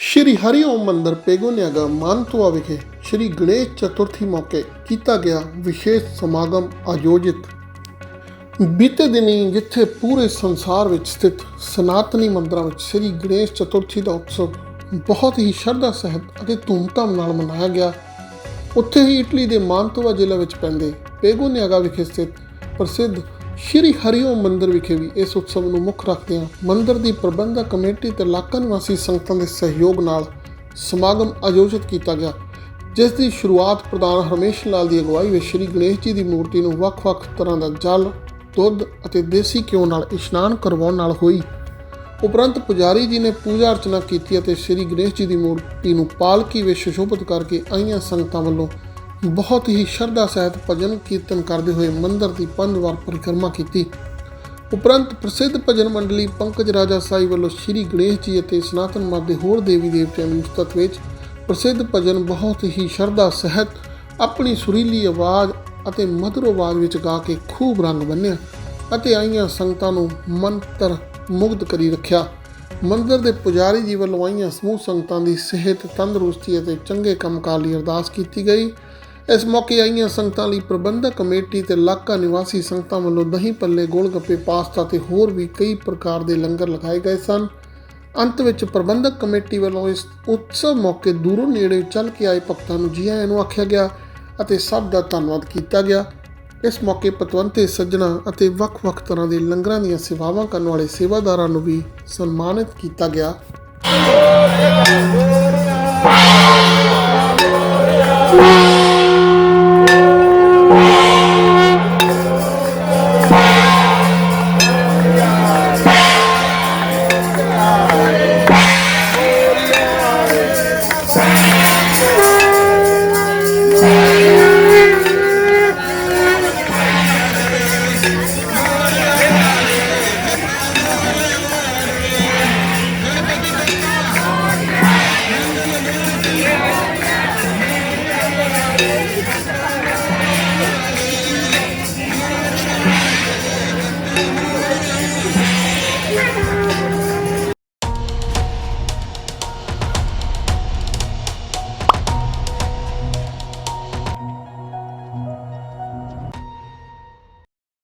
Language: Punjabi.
ਸ਼੍ਰੀ ਹਰਿਓਮ ਮੰਦਰ ਪੇਗੋਨਿਆਗਾ ਮਾਨਤਵਾ ਵਿਖੇ ਸ਼੍ਰੀ ਗਣੇਸ਼ ਚਤੁਰਥੀ ਮੌਕੇ ਕੀਤਾ ਗਿਆ ਵਿਸ਼ੇਸ਼ ਸਮਾਗਮ ਆਯੋਜਿਤ। ਬੀਤੇ ਦਿਨੀ ਜਿੱਥੇ ਪੂਰੇ ਸੰਸਾਰ ਵਿੱਚ ਸਥਿਤ ਸਨਾਤਨੀ ਮੰਦਰਾਂ ਵਿੱਚ ਸ਼੍ਰੀ ਗਣੇਸ਼ ਚਤੁਰਥੀ ਦਾ ਉਤਸਵ ਬਹੁਤ ਹੀ ਸ਼ਰਧਾ ਸਹਿਤ ਅਤੇ ਧੂਮਧਾਮ ਨਾਲ ਮਨਾਇਆ ਗਿਆ, ਉੱਥੇ ਹੀ ਇਟਲੀ ਦੇ ਮਾਨਤੋਵਾ ਜ਼ਿਲ੍ਹਾ ਵਿੱਚ ਪੈਂਦੇ ਪੇਗੋਨਿਆਗਾ ਵਿਖੇ ਸਥਿਤ ਪ੍ਰਸਿੱਧ ਸ਼੍ਰੀ ਹਰਿਓਮ ਮੰਦਿਰ ਵਿਖੇ ਵੀ ਇਸ ਉਤਸਵ ਨੂੰ ਮੁੱਖ ਰੱਖਦਿਆਂ ਮੰਦਿਰ ਦੀ ਪ੍ਰਬੰਧਕ ਕਮੇਟੀ ਤੇ ਇਲਾਕਾ ਨਿਵਾਸੀ ਸੰਗਤਾਂ ਦੇ ਸਹਿਯੋਗ ਨਾਲ ਸਮਾਗਮ ਆਯੋਜਿਤ ਕੀਤਾ ਗਿਆ, ਜਿਸ ਦੀ ਸ਼ੁਰੂਆਤ ਪ੍ਰਧਾਨ ਹਰਮੇਸ਼ ਲਾਲ ਦੀ ਅਗਵਾਈ ਵਿੱਚ ਸ਼੍ਰੀ ਗਣੇਸ਼ ਜੀ ਦੀ ਮੂਰਤੀ ਨੂੰ ਵੱਖ-ਵੱਖ ਤਰ੍ਹਾਂ ਦਾ ਜਲ, ਦੁੱਧ ਅਤੇ ਦੇਸੀ ਘਿਓ ਨਾਲ ਇਸ਼ਨਾਨ ਕਰਵਾਉਣ ਨਾਲ ਹੋਈ। ਉਪਰੰਤ ਪੁਜਾਰੀ ਜੀ ਨੇ ਪੂਜਾ ਅਰਚਨਾ ਕੀਤੀ ਅਤੇ ਸ੍ਰੀ ਗਣੇਸ਼ ਜੀ ਦੀ ਮੂਰਤੀ ਨੂੰ ਪਾਲਕੀ ਵਿੱਚ ਸੁਸ਼ੋਭਿਤ ਕਰਕੇ ਆਈਆਂ ਸੰਗਤਾਂ ਵੱਲੋਂ ਬਹੁਤ ਹੀ ਸ਼ਰਧਾ ਸਹਿਤ ਭਜਨ ਕੀਰਤਨ ਕਰਦੇ ਹੋਏ ਮੰਦਿਰ ਦੀ ਪੰਜ ਵਾਰ ਪਰਿਕਰਮਾ ਕੀਤੀ। ਉਪਰੰਤ ਪ੍ਰਸਿੱਧ ਭਜਨ ਮੰਡਲੀ ਪੰਕਜ ਰਾਜਾ ਸਾਈ ਵੱਲੋਂ ਸ੍ਰੀ ਗਣੇਸ਼ ਜੀ ਅਤੇ ਸਨਾਤਨ ਮਤ ਦੇ ਹੋਰ ਦੇਵੀ ਦੇਵਤਿਆਂ ਦੀ ਉਸਤਤ ਵਿੱਚ ਪ੍ਰਸਿੱਧ ਭਜਨ ਬਹੁਤ ਹੀ ਸ਼ਰਧਾ ਸਹਿਤ ਆਪਣੀ ਸੁਰੀਲੀ ਆਵਾਜ਼ ਅਤੇ ਮਧੁਰ ਆਵਾਜ਼ ਵਿੱਚ ਗਾ ਕੇ ਖੂਬ ਰੰਗ ਬੰਨਿਆ ਅਤੇ ਆਈਆਂ ਸੰਗਤਾਂ ਨੂੰ ਮੰਤਰ ਮੁਗਧ ਕਰੀ ਰੱਖਿਆ। ਮੰਦਰ ਦੇ ਪੁਜਾਰੀ ਜੀ ਵੱਲੋਂ ਆਈਆਂ ਸਮੂਹ ਸੰਗਤਾਂ ਦੀ ਸਿਹਤ ਤੰਦਰੁਸਤੀ ਅਤੇ ਚੰਗੇ ਕੰਮਕਾਰ ਲਈ ਅਰਦਾਸ ਕੀਤੀ ਗਈ। ਇਸ ਮੌਕੇ ਆਈਆਂ ਸੰਗਤਾਂ ਲਈ ਪ੍ਰਬੰਧਕ ਕਮੇਟੀ ਤੇ ਇਲਾਕਾ ਨਿਵਾਸੀ ਸੰਗਤਾਂ ਵੱਲੋਂ ਦਹੀਂ ਪੱਲੇ, ਗੋਲਗੱਪੇ, ਪਾਸਤਾ ਤੇ ਹੋਰ ਵੀ ਕਈ ਪ੍ਰਕਾਰ ਦੇ ਲੰਗਰ ਲਗਾਏ ਗਏ ਸਨ। ਅੰਤ ਵਿੱਚ ਪ੍ਰਬੰਧਕ ਕਮੇਟੀ ਵੱਲੋਂ ਇਸ ਉਤਸਵ ਮੌਕੇ ਦੂਰੋਂ ਨੇੜੇ ਚੱਲ ਕੇ ਆਏ ਭਗਤਾਂ ਨੂੰ ਜੀ ਆਇਆਂ ਨੂੰ ਆਖਿਆ ਗਿਆ ਅਤੇ ਸਭ ਦਾ ਧੰਨਵਾਦ ਕੀਤਾ ਗਿਆ। ਇਸ ਮੌਕੇ ਪਤਵੰਤੇ, ਸੱਜਣਾ ਅਤੇ ਵੱਖ-ਵੱਖ ਤਰ੍ਹਾਂ ਦੇ ਲੰਗਰਾਂ ਦੀਆਂ ਸੇਵਾਵਾਂ ਕਰਨ ਵਾਲੇ ਸੇਵਾਦਾਰਾਂ ਨੂੰ ਵੀ ਸਨਮਾਨਿਤ ਕੀਤਾ ਗਿਆ।